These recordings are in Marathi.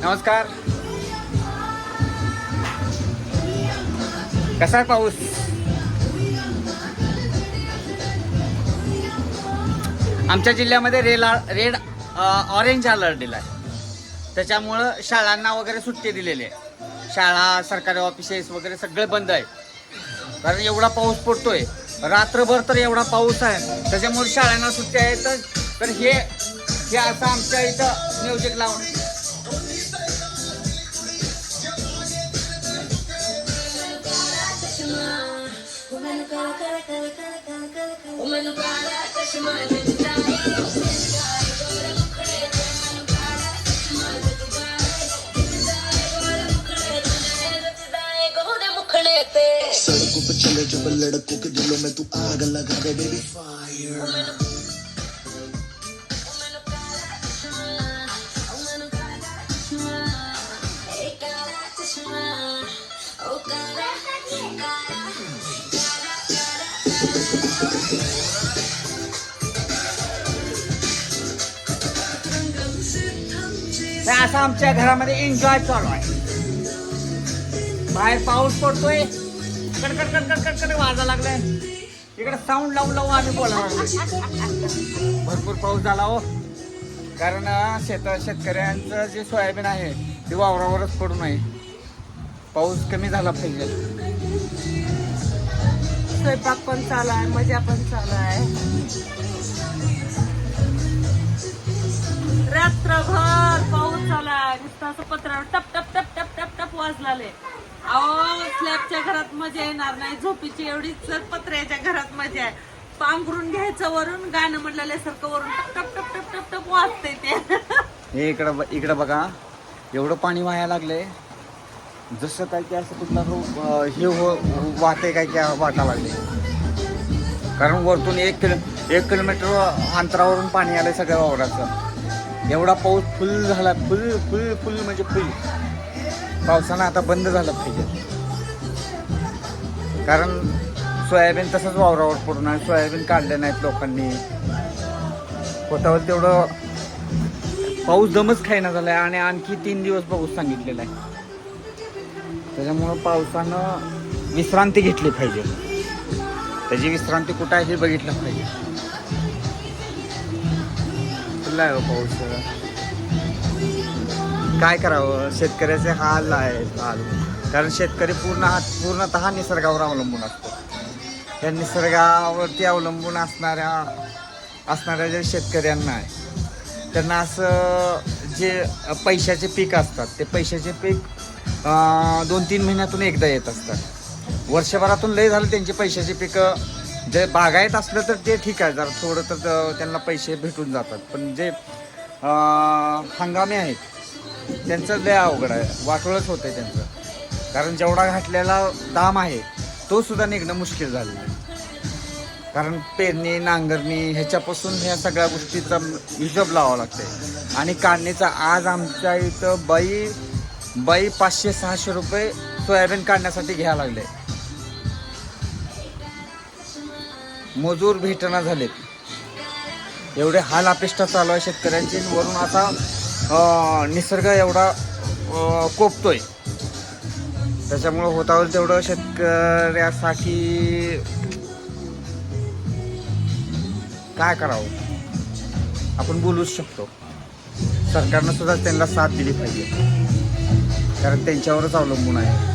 नमस्कार. कसा आहे पाऊस? आमच्या जिल्ह्यामध्ये रेल रेड ऑरेंज अलर्ट दिला आहे त्याच्यामुळं शाळांना वगैरे सुट्टी दिलेली आहे. शाळा सरकारी ऑफिसेस वगैरे सगळे बंद आहे कारण एवढा पाऊस पडतोय. रात्रभर तर एवढा पाऊस आहे. त्याच्यामुळे शाळांना सुट्टी आहेत तर तर हे हे असं आमच्या इथं म्युझिक लावून सड़कों पे चले जब लड़कों के दिलों में तू आग लगा दे बेबी फायर असं आमच्या घरामध्ये एन्जॉय चालू आहे. बाहेर पाऊस पडतोय. कडकड कडकड कडकड वाजा लागलाय. इकडे साऊंड लावून लावून आम्ही बोलावं भरपूर पाऊस झाला हो. कारण अं, शेत शेतकऱ्यांचं जे सोयाबीन आहे ते वावरावरच पडू नये. पाऊस कमी झाला पाहिजे. स्वयंपाक पण चालू आहे मजा पण चालू आहे. रात्रभर पाऊस चालू आहे नुसतं असं पत्रावर टप टप टप टप टप टप वाजलाले. अहो स्लॅबच्या घरात मजा येणार नाही झोपीची एवढीच पत्र्याच्या घरात मजा आहे. पांघरून घ्यायचं वरून गाणं म्हणलेल्यासारखं वरून टप टप टप टप टप टप वाजते ते. हे इकडं ब- इकडं बघा एवढं पाणी वाया लागले जसं काय की असं कुठला हे हो वाहते काय की वाटा लागले. कारण वरतून एक किलो एक किलोमीटर अंतरावरून पाणी आलं सगळ्या वावराचं. एवढा पाऊस फुल झाला फुल फुल फुल म्हणजे फुल. पावसानं आता बंद झालं पाहिजे. कारण सोयाबीन तसंच वावरावर पडून आहे. सोयाबीन काढले नाहीत लोकांनी. पोटावर तेवढं पाऊस दमच खायना झालाय आणि आणखी तीन दिवस पाऊस सांगितलेला आहे. त्याच्यामुळं पावसानं विश्रांती घेतली पाहिजे. त्याची विश्रांती कुठं आहे हे बघितलं पाहिजे. कुठला आहे हो पाऊस? काय करावं? शेतकऱ्याचे हाल आहे हाल. कारण शेतकरी पूर्ण हा पूर्णतः निसर्गावर अवलंबून असतो. त्या निसर्गावरती अवलंबून असणाऱ्या असणाऱ्या ज्या शेतकऱ्यांना आहे त्यांना असं जे पैशाचे पीक असतात ते पैशाचे पीक दोन तीन महिन्यातून एकदा येत असतात. वर्षभरातून लय झालं त्यांची पैशाची पिकं. जे बागायत असलं तर ते ठीक आहे जरा थोडं तर त्यांना पैसे भेटून जातात. पण जे हंगामे आहेत त्यांचं लय अवघड आहे. वाटोळच होतं त्यांचं. कारण जेवढा घातलेला दाम आहे तो सुद्धा निघणं मुश्किल झालेलं आहे. कारण पेरणी नांगरणी ह्याच्यापासून ह्या सगळ्या गोष्टीचा हिशोब लावावा लागते आणि काढणीचा आज आमच्या इथं बाई बाई पाचशे सहाशे रुपये सोयाबीन काढण्यासाठी घ्यायला लागले. मजूर भेटना झालेत. एवढे हाल अपेष्टा चालू आहे शेतकऱ्यांची वरून आता निसर्ग एवढा कोपतोय. त्याच्यामुळं होतावर तेवढं शेतकऱ्यासाठी काय करावं? आपण बोलूच शकतो. सरकारनं सुद्धा त्यांना साथ दिली पाहिजे. कारण त्यांच्यावरच अवलंबून आहे.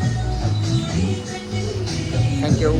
थँक्यू